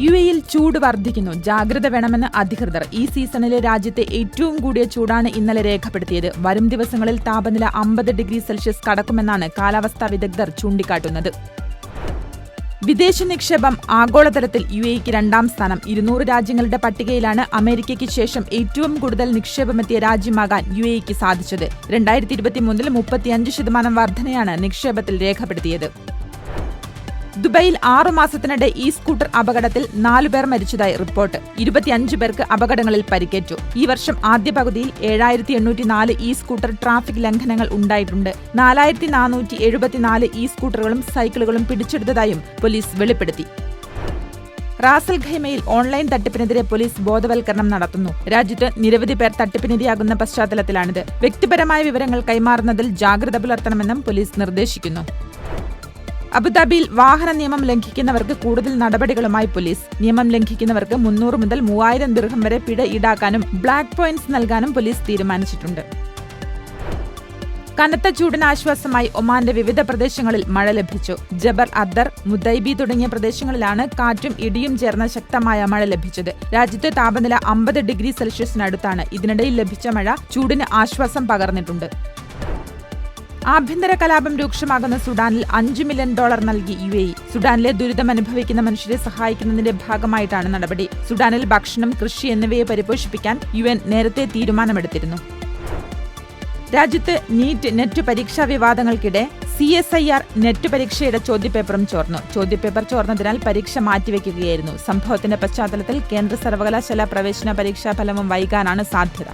U എയിൽ ചൂട് വർദ്ധിക്കുന്നു. ജാഗ്രത വേണമെന്ന് അധികൃതർ. ഈ സീസണിലെ രാജ്യത്തെ ഏറ്റവും കൂടിയ ചൂടാണ് ഇന്നലെ രേഖപ്പെടുത്തിയത്. വരും ദിവസങ്ങളിൽ താപനില അമ്പത് ഡിഗ്രി സെൽഷ്യസ് കടക്കുമെന്നാണ് കാലാവസ്ഥാ വിദഗ്ധർ ചൂണ്ടിക്കാട്ടുന്നത്. വിദേശ നിക്ഷേപം ആഗോളതലത്തിൽ യു എക്ക് രണ്ടാം സ്ഥാനം. ഇരുന്നൂറ് രാജ്യങ്ങളുടെ പട്ടികയിലാണ് അമേരിക്കയ്ക്ക് ശേഷം ഏറ്റവും കൂടുതൽ നിക്ഷേപമെത്തിയ രാജ്യമാകാൻ യു എക്ക് സാധിച്ചത്. രണ്ടായിരത്തി ഇരുപത്തിമൂന്നിൽ മുപ്പത്തിയഞ്ച് ശതമാനം വർധനയാണ് നിക്ഷേപത്തിൽ രേഖപ്പെടുത്തിയത്. ദുബൈയിൽ ആറു മാസത്തിനിടെ ഈ സ്കൂട്ടർ അപകടത്തിൽ നാലുപേർ മരിച്ചതായി റിപ്പോർട്ട്. ഇരുപത്തിയഞ്ച് പേർക്ക് അപകടങ്ങളിൽ പരിക്കേറ്റു. ഈ വർഷം ആദ്യ പകുതിയിൽ ഏഴായിരത്തി എണ്ണൂറ്റി നാല് ഇ സ്കൂട്ടർ ട്രാഫിക് ലംഘനങ്ങൾ ഉണ്ടായിട്ടുണ്ട്. നാലായിരത്തി നാനൂറ്റി എഴുപത്തിനാല് ഇ സ്കൂട്ടറുകളും സൈക്കിളുകളും പിടിച്ചെടുത്തതായും പോലീസ് വെളിപ്പെടുത്തി. റാസൽ ഖൈമയിൽ ഓൺലൈൻ തട്ടിപ്പിനെതിരെ പോലീസ് ബോധവൽക്കരണം നടത്തുന്നു. രാജ്യത്ത് നിരവധി പേർ തട്ടിപ്പിനിരയാകുന്ന പശ്ചാത്തലത്തിലാണിത്. വ്യക്തിപരമായ വിവരങ്ങൾ കൈമാറുന്നതിൽ ജാഗ്രത പുലർത്തണമെന്നും പോലീസ് നിർദ്ദേശിക്കുന്നു. അബുദാബിയിൽ വാഹന നിയമം ലംഘിക്കുന്നവർക്ക് കൂടുതൽ നടപടികളുമായി പോലീസ്. നിയമം ലംഘിക്കുന്നവർക്ക് മുന്നൂറ് മുതൽ മൂവായിരം ദീർഘം വരെ പിഴ ഈടാക്കാനും ബ്ലാക്ക് പോയിന്റ്സ് നൽകാനും പോലീസ് തീരുമാനിച്ചിട്ടുണ്ട്. കനത്ത ചൂടിന് ആശ്വാസമായി ഒമാന്റെ വിവിധ പ്രദേശങ്ങളിൽ മഴ ലഭിച്ചു. ജബർ അദ്ദർ മുദൈബി തുടങ്ങിയ പ്രദേശങ്ങളിലാണ് കാറ്റും ഇടിയും ചേർന്ന ശക്തമായ മഴ ലഭിച്ചത്. രാജ്യത്തെ താപനില അമ്പത് ഡിഗ്രി സെൽഷ്യസിനടുത്താണ്. ഇതിനിടയിൽ ലഭിച്ച മഴ ചൂടിന് ആശ്വാസം പകർന്നിട്ടുണ്ട്. ആഭ്യന്തര കലാപം രൂക്ഷമാകുന്ന സുഡാനിൽ അഞ്ച് മില്യൺ ഡോളർ നൽകി യു എ സുഡാനിലെ ദുരിതം അനുഭവിക്കുന്ന മനുഷ്യരെ സഹായിക്കുന്നതിന്റെ ഭാഗമായിട്ടാണ് നടപടി. സുഡാനിൽ ഭക്ഷണം കൃഷി എന്നിവയെ പരിപോഷിപ്പിക്കാൻ യു എൻ നേരത്തെ തീരുമാനമെടുത്തിരുന്നു. രാജ്യത്ത് നീറ്റ് നെറ്റ് പരീക്ഷാ വിവാദങ്ങൾക്കിടെ C S I R NET പരീക്ഷയുടെ ചോദ്യപേപ്പറും ചോർന്നു. ചോദ്യപേപ്പർ ചോർന്നതിനാൽ പരീക്ഷ മാറ്റിവെക്കുകയായിരുന്നു. സംഭവത്തിന്റെ പശ്ചാത്തലത്തിൽ കേന്ദ്ര സർവകലാശാല പ്രവേശന പരീക്ഷാ ഫലവും വൈകാനാണ് സാധ്യത.